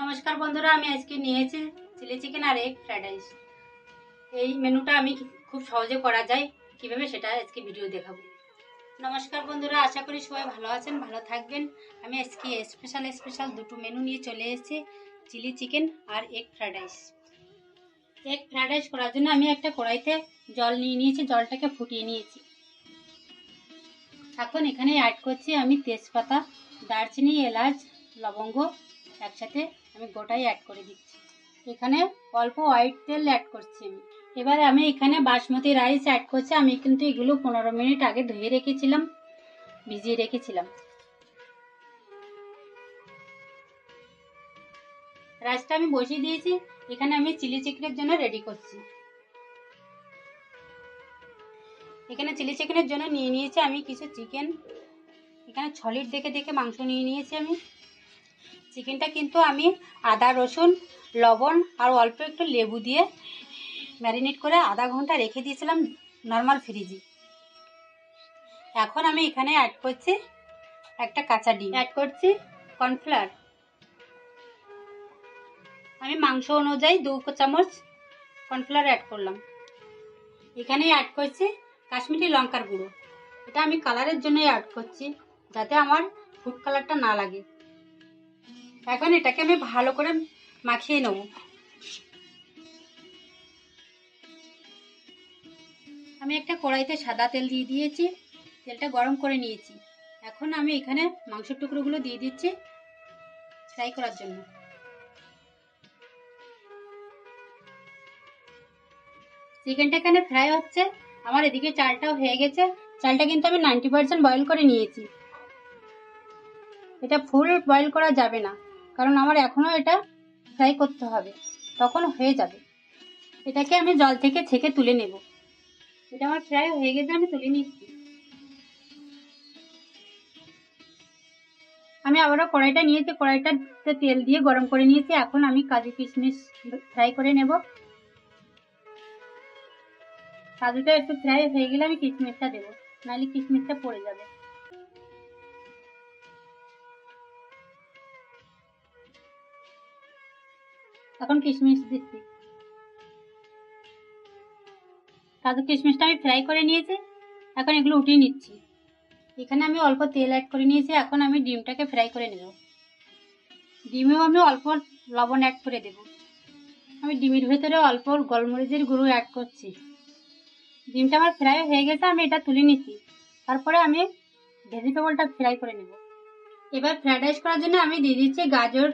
নমস্কার বন্ধুরা, আমি আজকে নিয়েছি চিলি চিকেন আর এগ ফ্রাইড রাইস এই মেনুটা আমি খুব সহজে করা যায়, কীভাবে সেটা আজকে ভিডিও দেখাবো। নমস্কার বন্ধুরা, আশা করি সবাই ভালো আছেন, ভালো থাকবেন। আমি আজকে স্পেশাল স্পেশাল দুটো মেনু নিয়ে চলে এসেছি, চিলি চিকেন আর egg fried rice egg fried rice করার জন্য আমি একটা কড়াইতে জল নিয়ে নিয়েছি, জলটাকে ফুটিয়ে নিয়েছি। এখন এখানে অ্যাড করছি আমি তেজপাতা, দারচিনি, এলাচ, লবঙ্গ একসাথে আমি গোটাই অ্যাড করে দিচ্ছি। এখানে অল্প হোয়াইট তেল অ্যাড করছি আমি। এবারে আমি এখানে বাসমতি রাইস অ্যাড করছি। আমি কিন্তু এগুলো পনেরো মিনিট আগে ধুয়ে রেখেছিলাম, ভিজিয়ে রেখেছিলাম। রাইসটা আমি বসিয়ে দিয়েছি। এখানে আমি চিলি চিকেনের জন্য রেডি করছি। এখানে চিলি চিকেনের জন্য নিয়ে নিয়েছি আমি কিছু চিকেন এখানে ছলিট দেখে দেখে মাংস নিয়ে নিয়েছি আমি। চিকেনটা কিন্তু আমি আদা রসুন লবণ আর অল্প একটু লেবু দিয়ে ম্যারিনেট করে আধা ঘণ্টা রেখে দিয়েছিলাম নর্মাল ফ্রিজে। এখন আমি এখানে অ্যাড করছি একটা কাঁচা ডিম। অ্যাড করছি কর্নফ্লাওয়ার আমি মাংস অনুযায়ী দু চামচ কর্নফ্লাওয়ার অ্যাড করলাম। এখানে অ্যাড করছি কাশ্মীরি লঙ্কার গুঁড়ো। এটা আমি কালারের জন্যই অ্যাড করছি যাতে আমার ফুড কালারটা না লাগে। এখন এটাকে আমি ভালো করে মাখিয়ে নেব। আমি একটা কড়াইতে সাদা তেল দিয়ে দিয়েছি, তেলটা গরম করে নিয়েছি। এখন আমি এখানে মাংসের টুকরোগুলো দিয়ে দিচ্ছি ফ্রাই করার জন্য। চিকেনটা এখানে ফ্রাই হচ্ছে, আমার এদিকে চালটাও হয়ে গেছে। চালটা কিন্তু আমি নাইনটি পার্সেন্ট বয়েল করে নিয়েছি। এটা ফুল বয়েল করা যাবে না। কারণ আমার এখনও এটা ফ্রাই করতে হবে। তখন হয়ে যাবে। এটাকে আমি জল থেকে ছেঁকে তুলে নেব। এটা আমার ফ্রাই হয়ে গেছে, আমি তুলে নিচ্ছি। আমি আবারও কড়াইটা নিয়েছি, কড়াইটাতে তেল দিয়ে গরম করে নিয়েছি। এখন আমি কাজু কিশমিশ ফ্রাই করে নেব। কাজুটা একটু ফ্রাই হয়ে গেলে আমি কিশমিশটা দেবো। নাহলে কিশমিশটা পড়ে যাবে। এখন কিশমিশ দিচ্ছি। কাজু কিশমিশটা আমি ফ্রাই করে নিয়েছি, এখন এগুলো উঠিয়ে নিচ্ছি। এখানে আমি অল্প তেল অ্যাড করে নিয়েছি, এখন আমি ডিমটাকে ফ্রাই করে নেব। ডিমেও আমি অল্প লবণ অ্যাড করে দেব। আমি ডিমের ভেতরে অল্প গোলমরিচের গুঁড়ো অ্যাড করছি। ডিমটা আমার ফ্রাই হয়ে গেছে, আমি এটা তুলে নিচ্ছি। তারপরে আমি ভেজিটেবলটা ফ্রাই করে নেব। এবার ফ্রাইড রাইস করার জন্য আমি দিয়ে দিচ্ছি গাজর।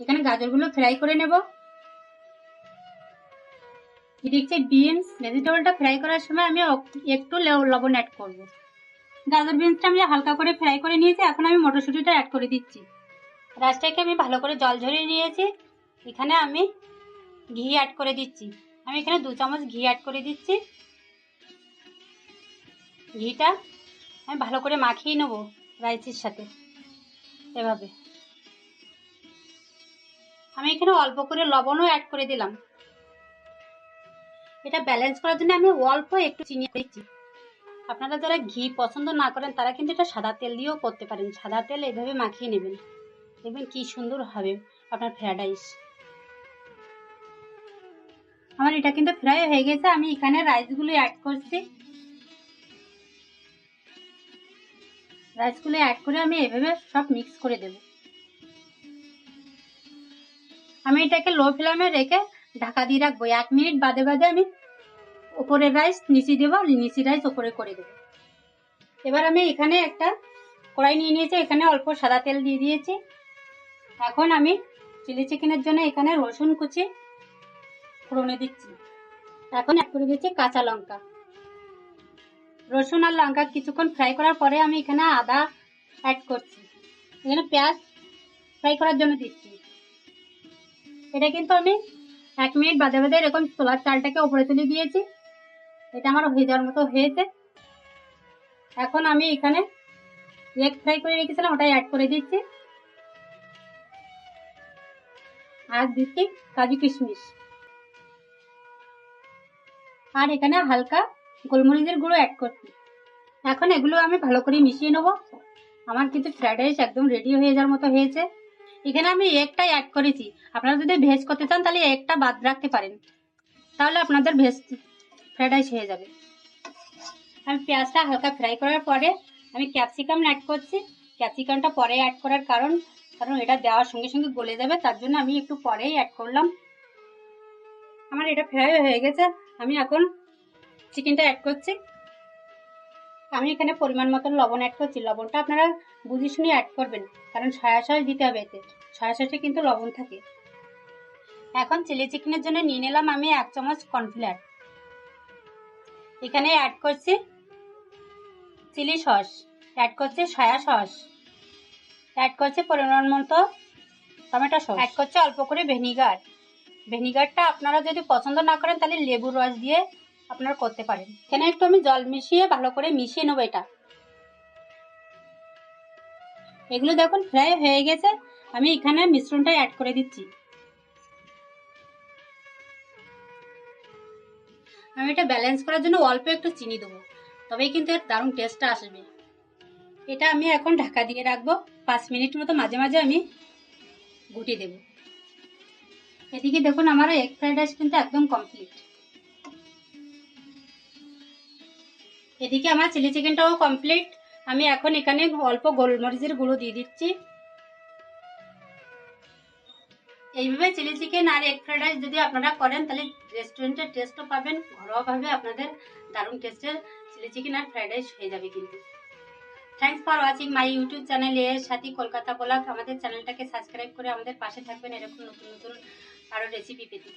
এখানে গাজরগুলো ফ্রাই করে নেব। দিয়ে দিচ্ছি বিনস ভেজিটেবলটা ফ্রাই করার সময় আমি একটু লবণ অ্যাড করব। গাজর বিনসটা আমি হালকা করে ফ্রাই করে নিয়েছি, এখন আমি মটরশুঁটিটা অ্যাড করে দিচ্ছি। রাইসটাকে আমি ভালো করে জল ঝরিয়ে নিয়েছি, এখানে আমি ঘি অ্যাড করে দিচ্ছি। আমি এখানে দু চামচ ঘি অ্যাড করে দিচ্ছি। ঘিটা আমি ভালো করে মাখিয়ে নেব রাইসের সাথে, এভাবে। আমি এখানে অল্প করে লবণও অ্যাড করে দিলাম। এটা ব্যালেন্স করার জন্য আমি অল্প একটু চিনি দিচ্ছি আপনারা যারা ঘি পছন্দ না করেন, তারা কিন্তু এটা সাদা তেল দিয়েও করতে পারেন। সাদা তেল এভাবে মাখিয়ে নেবেন। দেখবেন কি সুন্দর হবে আপনার ফ্রায়েড রাইস আমার এটা কিন্তু ফ্রাই হয়ে গেছে। আমি এখানে রাইসগুলো অ্যাড করছি। রাইসগুলো অ্যাড করে আমি এভাবে সব মিক্স করে দেব। আমি এটাকে লো ফ্লেমে রেখে ঢাকা দিয়ে রাখব। এক মিনিট বাদে বাদে আমি উপরের রাইস নিচে দেবো নিচি রাইস উপরে করে দেবো। এবার আমি এখানে একটা কড়াই নিয়ে নিয়েছি, এখানে অল্প সাদা তেল দিয়ে দিয়েছি। এখন আমি চিলি চিকেনের জন্য এখানে রসুন কুচি ফোড়নে দিচ্ছি। এখন অ্যাড করে দিচ্ছি কাঁচা লঙ্কা। রসুন আর লঙ্কা কিছুক্ষণ ফ্রাই করার পরে আমি এখানে আদা অ্যাড করছি। এখানে পেঁয়াজ ফ্রাই করার জন্য দিচ্ছি। এটা কিন্তু আমি এক মিনিট বাদে বাদে এরকম ছোলার চালটাকে ওপরে তুলে দিয়েছি। এটা আমার হয়ে যাওয়ার মতো হয়েছে। এখন আমি এখানে এগ ফ্রাই করে রেখেছিলাম, ওটাই অ্যাড করে দিচ্ছি। আর দিচ্ছি কাজু কিশমিশ। আর এখানে হালকা গোলমরিচের গুঁড়ো অ্যাড করছি। এখন এগুলো আমি ভালো করে মিশিয়ে নেব। আমার কিন্তু ফ্রাইড রাইস একদম রেডি হয়ে যাওয়ার মতো হয়েছে। এখানে আমি এগটাই অ্যাড করেছি। আপনারা যদি ভেজ করতে চান, তাহলে একটা বাদ রাখতে পারেন। তাহলে আপনাদের ভেজ ফ্রাইড রাইস হয়ে যাবে। আমি পেঁয়াজটা হালকা ফ্রাই করার পরে আমি ক্যাপসিকাম অ্যাড করছি। ক্যাপসিকামটা পরে অ্যাড করার কারণ কারণ এটা দেওয়ার সঙ্গে সঙ্গে গলে যাবে, তার জন্য আমি একটু পরেই অ্যাড করলাম। আমার এটা ফ্রাই হয়ে গেছে। আমি এখন চিকেনটা অ্যাড করছি। আমি এখানে পরিমাণ মতন লবণ অ্যাড করছি। লবণটা আপনারা বুঝে শুনে অ্যাড করবেন, কারণ সয়া সস দিতে হবে এতে। সয়া সসে কিন্তু লবণ থাকে। এখন চিলি চিকেনের জন্য নিয়ে নিলাম আমি এক চামচ কর্নফ্লাওয়ার এখানে অ্যাড করছি চিলি সস অ্যাড করছি সয়া সস অ্যাড করছি পরিমাণ মতো টমেটো সস অ্যাড করছি অল্প করে ভিনিগার ভিনিগারটা আপনারা যদি পছন্দ না করেন, তাহলে লেবুর রস দিয়ে আপনারা করতে পারেন। এখানে একটু আমি জল মিশিয়ে ভালো করে মিশিয়ে নেব এটা। এগুলো দেখুন ফ্রাই হয়ে গেছে। আমি এখানে মিশ্রণটা অ্যাড করে দিচ্ছি। আমি এটা ব্যালেন্স করার জন্য অল্প একটু চিনি দেবো। তবেই কিন্তু এর দারুণ টেস্টটা আসবে। এটা আমি এখন ঢাকা দিয়ে রাখব। পাঁচ মিনিট মতো মাঝে মাঝে আমি গুটি দেব। এদিকে দেখুন, আমার এগ ফ্রাইড রাইস কিন্তু একদম কমপ্লিট এদিকে আমার চিলি চিকেনটাও কমপ্লিট আমি এখন এখানে অল্প গোলমরিচের গুঁড়ো দিয়ে দিচ্ছি। এইভাবে চিলি চিকেন আর এগ ফ্রাইড রাইস যদি আপনারা করেন, তাহলে রেস্টুরেন্টের টেস্টও পাবেন। ঘরোয়াভাবে আপনাদের দারুণ টেস্টের চিলি চিকেন আর ফ্রাইড রাইস হয়ে যাবে কিন্তু। Thanks for watching my YouTube channel সাথে কলকাতা ব্লগ আমাদের চ্যানেলটাকে সাবস্ক্রাইব করে আমাদের পাশে থাকবেন। এরকম নতুন নতুন আরও রেসিপি পেতে।